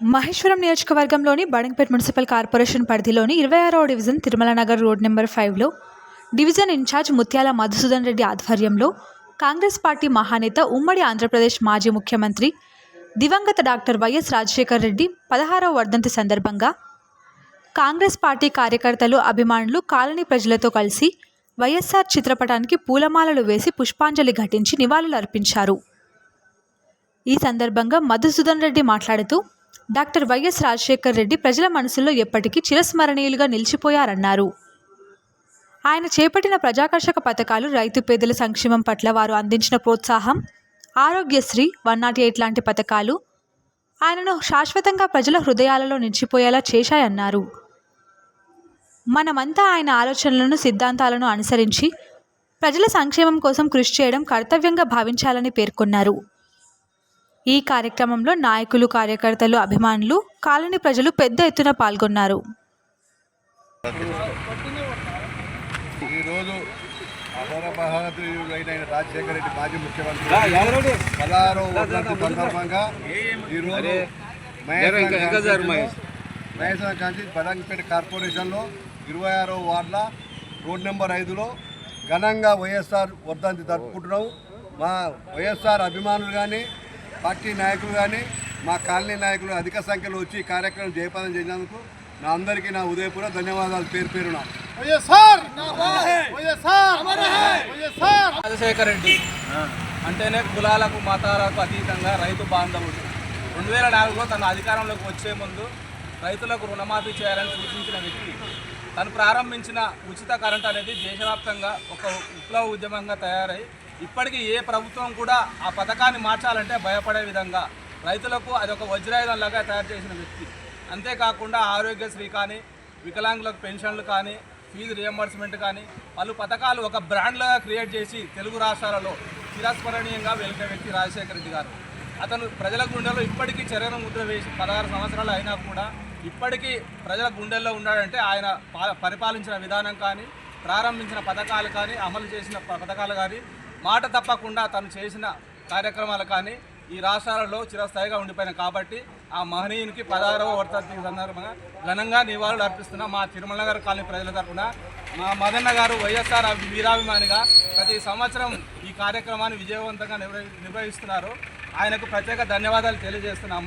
మహేశ్వరం నియోజకవర్గంలోని Badangpet municipal corporation పరిధిలోని ఇరవై ఆరవ division Tirumala Nagar road number ఫైవ్లో division in charge Muthyala Madhusudan Reddy ఆధ్వర్యంలో కాంగ్రెస్ పార్టీ మహానేత ఉమ్మడి ఆంధ్రప్రదేశ్ మాజీ ముఖ్యమంత్రి దివంగత డాక్టర్ వైఎస్ రాజశేఖర్ రెడ్డి పదహారవ వర్ధంతి సందర్భంగా కాంగ్రెస్ పార్టీ కార్యకర్తలు అభిమానులు కాలనీ ప్రజలతో కలిసి వైఎస్ఆర్ చిత్రపటానికి పూలమాలలు వేసి పుష్పాంజలి ఘటించి నివాళులు అర్పించారు ఈ సందర్భంగా మధుసూదన్ రెడ్డి మాట్లాడుతూ డాక్టర్ వైఎస్ రాజశేఖర్ రెడ్డి ప్రజల మనసుల్లో ఎప్పటికీ చిరస్మరణీయులుగా నిలిచిపోయారన్నారు. ఆయన చేపట్టిన ప్రజాకర్షక పథకాలు రైతు పేదల సంక్షేమం పట్ల వారు అందించిన ప్రోత్సాహం ఆరోగ్యశ్రీ వన్ నాట్ ఎయిట్ లాంటి పథకాలు ఆయనను శాశ్వతంగా ప్రజల హృదయాలలో నిలిచిపోయేలా చేశాయన్నారు. మనమంతా ఆయన ఆలోచనలను సిద్ధాంతాలను అనుసరించి ప్రజల సంక్షేమం కోసం కృషి చేయడం కర్తవ్యంగా భావించాలని పేర్కొన్నారు. ఈ కార్యక్రమంలో నాయకులు కార్యకర్తలు అభిమానులు కాలనీ ప్రజలు పెద్ద ఎత్తున పాల్గొన్నారు. ఈరోజు అమర బహాదూరుడైన రాజశేఖర రెడ్డి మాజీ ముఖ్యమంత్రి పదహారో వర్ధంతి సందర్భంగా ఈరోజు మహేశ్వర కాంతి బడంగపేట కార్పొరేషన్లో ఇరవై ఆరో వార్డుల రోడ్ నెంబర్ ఐదులో ఘనంగా వైఎస్ఆర్ వర్ధంతి జరుపుకుంటున్నాం. మా వైఎస్ఆర్ అభిమానులు కానీ పార్టీ నాయకులు కానీ మా కాలనీ నాయకులు అధిక సంఖ్యలో వచ్చి ఈ కార్యక్రమం జయప్రదం చేసినందుకు నా అందరికీ నా ఉదయపూర్వ ధన్యవాదాలు పేరు పేరున రాజశేఖర రెడ్డి అంటేనే కులాలకు మతాలకు అతీతంగా రైతు బాంధవుడు. రెండు వేల నాలుగులో తన అధికారంలోకి వచ్చే ముందు రైతులకు రుణమాఫీ చేయాలని సూచించిన వ్యక్తి. తను ప్రారంభించిన ఉచిత కరెంట్ అనేది దేశవ్యాప్తంగా ఒక విప్లవ ఉద్యమంగా తయారై ఇప్పటికీ ఏ ప్రభుత్వం కూడా ఆ పథకాన్ని మార్చాలంటే భయపడే విధంగా రైతులకు అది ఒక వజ్రాయుధంలాగా తయారు చేసిన వ్యక్తి. అంతేకాకుండా ఆరోగ్యశ్రీ కానీ వికలాంగులకు పెన్షన్లు కానీ ఫీజు రియంబర్స్మెంట్ కానీ పలు పథకాలు ఒక బ్రాండ్లాగా క్రియేట్ చేసి తెలుగు రాష్ట్రాలలో చిరస్మరణీయంగా వెలికే వ్యక్తి రాజశేఖర రెడ్డి గారు. అతను ప్రజల గుండెలో ఇప్పటికీ చర్యను ముద్ర వేసి పదహారు సంవత్సరాలు అయినా కూడా ఇప్పటికీ ప్రజల గుండెల్లో ఉన్నాడంటే ఆయన పా- పరిపాలించిన విధానం కానీ ప్రారంభించిన పథకాలు కానీ అమలు చేసిన పథకాలు కానీ మాట తప్పకుండా తను చేసిన కార్యక్రమాలు కానీ ఈ రాష్ట్రాలలో చిరస్థాయిగా ఉండిపోయిన కాబట్టి ఆ మహనీయునికి పదహారవ వర్ధంతి సందర్భంగా ఘనంగా నివాళులు అర్పిస్తున్న మా తిరుమల నగర్ కాలనీ ప్రజల తరఫున మా మదన్న గారు వైఎస్ఆర్ వీరాభిమానిగా ప్రతి సంవత్సరం ఈ కార్యక్రమాన్ని విజయవంతంగా నిర్వహి నిర్వహిస్తున్నారు. ఆయనకు ప్రత్యేక ధన్యవాదాలు తెలియజేస్తున్నాము.